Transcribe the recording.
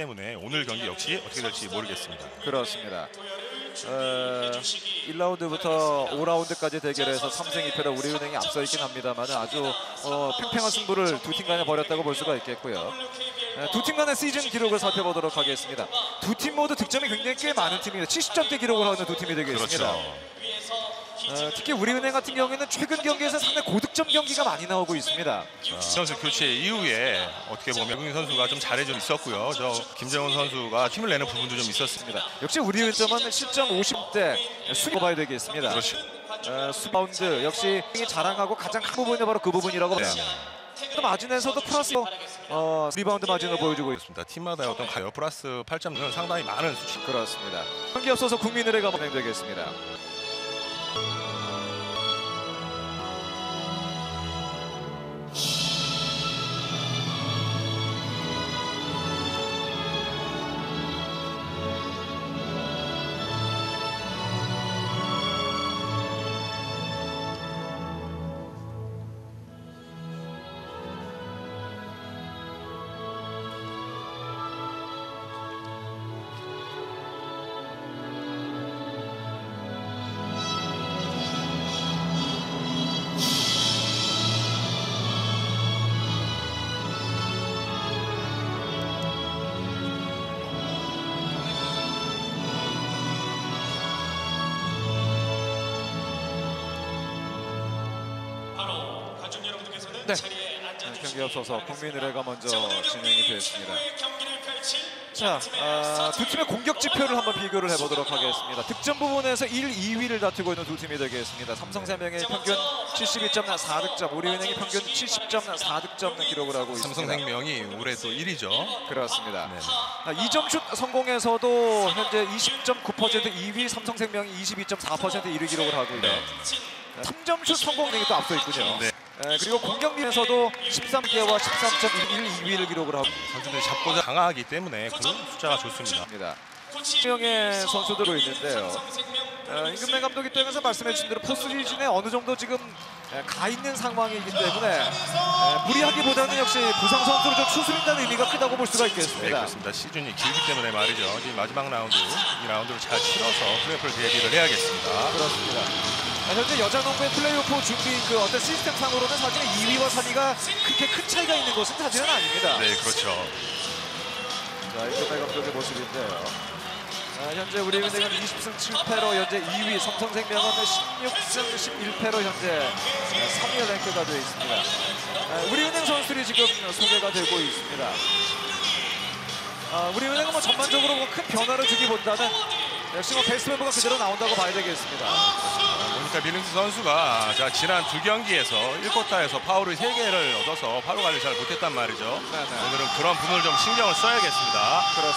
때문에 오늘 경기 역시 어떻게 될지 모르겠습니다. 그렇습니다. 어, 1라운드부터 5라운드까지 대결해서 3승 2패로 우리은행이 앞서 있긴 합니다만 아주 어, 팽팽한 승부를 두 팀 간에 벌였다고 볼 수가 있겠고요. 어, 두팀 간의 시즌 기록을 살펴보도록 하겠습니다. 두 팀 모두 득점이 굉장히 꽤 많은 팀입니다. 70점대 기록을 하는 두 팀이 되겠습니다. 그렇죠. 어, 특히 우리은행 같은 경우에는 최근 경기에서 상당히 고득점 경기가 많이 나오고 있습니다. 선수 교체 이후에 어떻게 보면 외국인 선수가 좀 잘해져 있었고요. 저 김정은 선수가 힘을 내는 부분도 좀 있었습니다. 역시 우리은점은 실점 50대 수비 봐야 되겠습니다. 그렇죠. 어, 수바운드 역시 자랑하고 가장 큰 부분이 바로 그 부분이라고 네. 마진에서도 플러스 어, 리바운드 마진을 보여주고 있습니다. 팀마다 어떤 가요 플러스 8점은 상당히 많은 수치. 그렇습니다. 경기 앞서서 국민의례가 진행되겠습니다. 네. 자리에 앉아주시기 경기 앞서서 국민의례가 먼저 진행이 펼칠 자, 아, 두 팀의 공격 지표를 한번 비교를 해보도록 하겠습니다. 득점 부분에서 1, 2위를 다투고 있는 두 팀이 되겠습니다. 삼성생명의 평균 72.4득점, 우리은행이 평균 70.4득점 기록을 하고 있습니다. 삼성생명이 올해 또 1위죠. 그렇습니다. 네. 아, 2점 슛 성공에서도 현재 20.9% 2위, 삼성생명이 22.4% 1위 기록을 하고 있고요. 네. 3점 슛 성공률이 또 앞서 있군요. 네. 에, 그리고 공격률에서도 13개와 13.1 2위를 기록을 하고 선수들이 잡고자 강하기 때문에 그 숫자가 좋습니다. 수명의 선수들도 있는데요. 어, 임금래 감독이 또 여기서 말씀해 주신 대로 포스리진에 어느 정도 지금 에, 가 있는 상황이기 때문에 에, 무리하기보다는 역시 부상 선수를 좀 추스린다는 의미가 크다고 볼 수가 네, 있겠습니다. 그렇습니다. 시즌이 길기 때문에 말이죠. 지금 마지막 라운드 이 라운드를 잘 치러서 플레이오프를 대비를 해야겠습니다. 그렇습니다. 아, 현재 여자 농구의 플레이오프 준비 그 어떤 시스템 상으로는 사실은 2위와 3위가 그렇게 큰 차이가 있는 것은 사실은 아닙니다. 네, 그렇죠. 자, 임금래 감독의 모습인데요. 아, 현재 우리은행은 20승 7패로 현재 2위, 삼성생명은 16승 11패로 현재 3위 랭크가 되어 있습니다. 아, 우리은행 선수들이 지금 소개가 되고 있습니다. 아, 우리은행은 뭐 전반적으로 뭐큰 변화를 주기보다는 역시 뭐 베스트 멤버가 그대로 나온다고 봐야 되겠습니다. 보니까 밀링스 선수가 자, 지난 두 경기에서 1쿼터에서 파울을 3개를 얻어서 파울 관리 잘 못했단 말이죠. 네, 네. 오늘은 그런 부분을 좀 신경을 써야겠습니다. 그렇습니다.